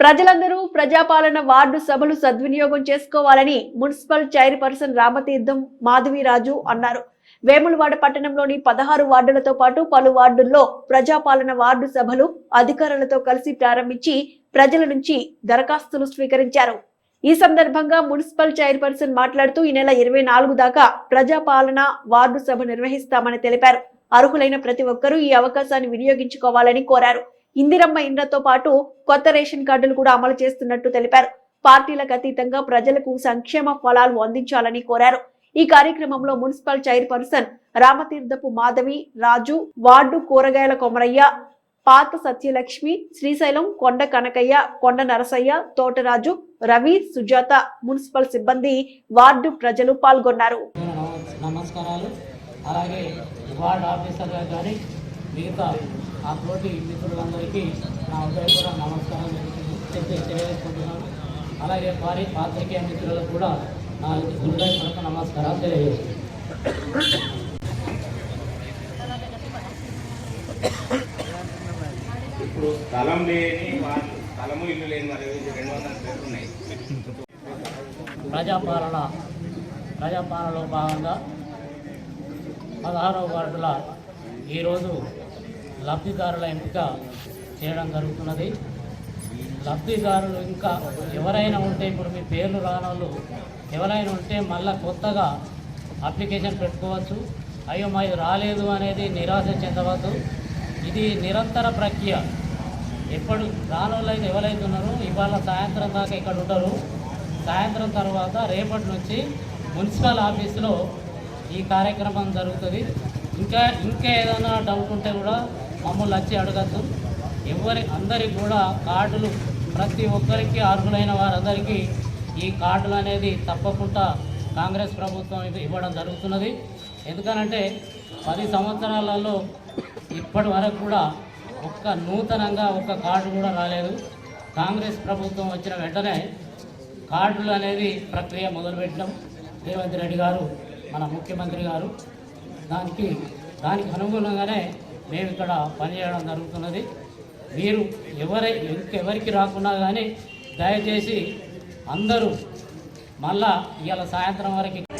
ప్రజలందరూ ప్రజాపాలన వార్డు సభలు సద్వినియోగం చేసుకోవాలని మున్సిపల్ చైర్పర్సన్ రామతీర్థం మాధవీరాజు అన్నారు. వేములవాడ పట్టణంలోని పదహారు వార్డులతో పాటు పలు వార్డుల్లో ప్రజాపాలన వార్డు సభలు అధికారులతో కలిసి ప్రారంభించి ప్రజల నుంచి దరఖాస్తులు స్వీకరించారు. ఈ సందర్భంగా మున్సిపల్ చైర్పర్సన్ మాట్లాడుతూ ఈ నెల ఇరవై నాలుగు దాకా ప్రజాపాలన వార్డు సభ నిర్వహిస్తామని తెలిపారు. అర్హులైన ప్రతి ఒక్కరూ ఈ అవకాశాన్ని వినియోగించుకోవాలని కోరారు. ఇందిరమ్మ ఇండ్లతో పాటు కొత్త రేషన్ కార్డులు కూడా అమలు చేస్తున్నట్టు తెలిపారు. పార్టీలకు అతీతంగా ప్రజలకు సంక్షేమ ఫలాలు అందించాలని కోరారు. ఈ కార్యక్రమంలో municipal chairperson Ramatheerthapu Madhavi Raju ward కూరగాయల కొమరయ్య పాత సత్యలక్ష్మి శ్రీశైలం కొండ కనకయ్య కొండ నరసయ్య తోటరాజు రవి సుజాత మున్సిపల్ సిబ్బంది వార్డు ప్రజలు పాల్గొన్నారు. నమస్కారాలు. అలాగే వార్డు ఆఫీసర్ గారు కానీ మిగతా ఆ తోటి మిత్రులందరికీ నా ఉదయపూర్వక నమస్కారం చెప్పి తెలియజేసుకుంటున్నాను. అలాగే వారి పాత్రికేయ మిత్రులకు కూడా నా హృదయపూర్వక నమస్కారాలు తెలియజేస్తున్నాను. ఇప్పుడు స్థలం లేని వాళ్ళు స్థలము ఇల్లు లేని మరి రెండు వందల పేర్లు ఉన్నాయి. ప్రజాపాలన ప్రజాపాలనలో భాగంగా పదహారవ వార్డుల ఈరోజు లబ్ధిదారుల ఎంపిక చేయడం జరుగుతున్నది. లబ్ధిదారులు ఇంకా ఎవరైనా ఉంటే ఇప్పుడు మీ పేర్లు రానోళ్ళు ఎవరైనా ఉంటే మళ్ళీ కొత్తగా అప్లికేషన్ పెట్టుకోవచ్చు. అయ్యో మాది రాలేదు అనేది నిరాశ చెందవద్దు. ఇది నిరంతర ప్రక్రియ. ఎప్పుడు రానోళ్ళైతే ఎవరైతే ఉన్నారో ఇవాళ సాయంత్రం దాకా ఇక్కడ ఉండరు సాయంత్రం తర్వాత రేపటి నుంచి మున్సిపల్ ఆఫీసులో ఈ కార్యక్రమం జరుగుతుంది. ఇంకా ఇంకా ఏదైనా డౌట్ ఉంటే కూడా మమ్మల్ని వచ్చి అడగద్దు. ఎవరి అందరికి కూడా కార్డులు ప్రతి ఒక్కరికి అర్హులైన వారందరికీ ఈ కార్డులు అనేది తప్పకుండా కాంగ్రెస్ ప్రభుత్వం ఇవ్వడం జరుగుతున్నది. ఎందుకనంటే పది సంవత్సరాలలో ఇప్పటి వరకు కూడా ఒక్క నూతనంగా ఒక్క కార్డు కూడా రాలేదు. కాంగ్రెస్ ప్రభుత్వం వచ్చిన వెంటనే కార్డులు అనేది ప్రక్రియ మొదలుపెట్టడం రేవంత్ రెడ్డి గారు మన ముఖ్యమంత్రి గారు. దానికి దానికి అనుగుణంగానే మేము ఇక్కడ పనిచేయడం జరుగుతున్నది. మీరు ఎవరై ఇంకెవరికి రాకున్నా కానీ దయచేసి అందరూ మళ్ళా ఇవాళ సాయంత్రం వరకు ఇక్కడ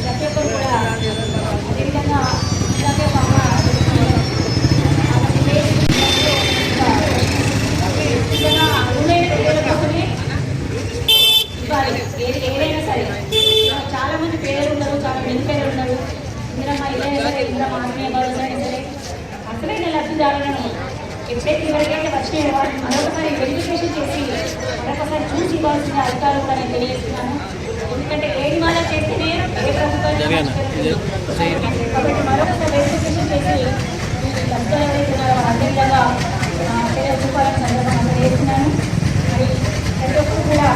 ప్రతి ఒక్కరు కూడా అదేవిధంగా ఇలాగే ఒక అమ్మ ఆమె విలేజ్ ఏదైనా అర్హులైన ప్రజల కోసమే ఇవ్వాలి ఏది ఏదైనా సరే చాలా మంది పేదలు ఉన్నారు చాలా నిరుపేదలు ఉన్నారు ఇందిరమ్మ ఇదే సరే ఇందిరమ్మ ఆత్మీయ భరోసా అయినా సరే లబ్ధిదారులను ఎప్పుడైతే ఎవరికైతే వచ్చినాయో వారిని మరొకసారి వెరిఫికేషన్ చేసి మరొకసారి చూసి ఇవ్వాల్సిన అధికారులు కూడా నేను తెలియజేస్తున్నాను ఎందుకంటే ఏది మాలా చేస్తేనే ఏ ప్రభుత్వం కాబట్టి మరొకసారి వెరిఫికేషన్ చేసి ఈ లబ్ధిదారులు ఎవరైతే ఉన్నారో అదే విధంగా చర్యలు చూపాలని సందర్భంగా తెలియజేస్తున్నాను మరి ప్రతి ఒక్కరు కూడా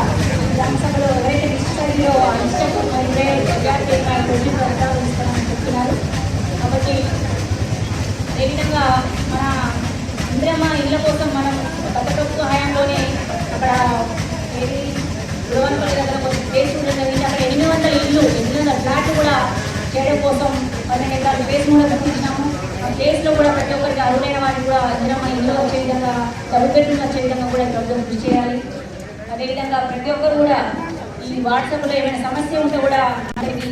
గ్రామ సభలో ఎవరైతే డిస్టర్లో ఇష్టంతో ఉంటే మెజార్టీ రోజు ప్రస్తావిస్తామని చెప్తున్నారు కాబట్టి అదేవిధంగా మన ఇంద్రమ్మ ఇళ్ళ కోసం మనం గత ప్రభుత్వ హయాంలోనే అక్కడ ఏది గురవనపల్లి దగ్గర ఉండడం జరిగింది అక్కడ ఎనిమిది వందల ఇల్లు ఎనిమిది వందల ఫ్లాట్ కూడా చేయడం కోసం పన్నెండు ఎకరాల ప్లేస్ కూడా కట్టించినాము. ఆ ప్లేస్లో కూడా ప్రతి ఒక్కరికి అరువులైన వారికి కూడా అందరం ఇల్లు వచ్చే విధంగా డబుల్ బెడ్రూమ్ వచ్చే విధంగా కూడా ప్రభుత్వం కృషి చేయాలి. అదేవిధంగా ప్రతి ఒక్కరు కూడా ఈ వాట్సాప్లో ఏమైనా సమస్య ఉంటే కూడా అందరికీ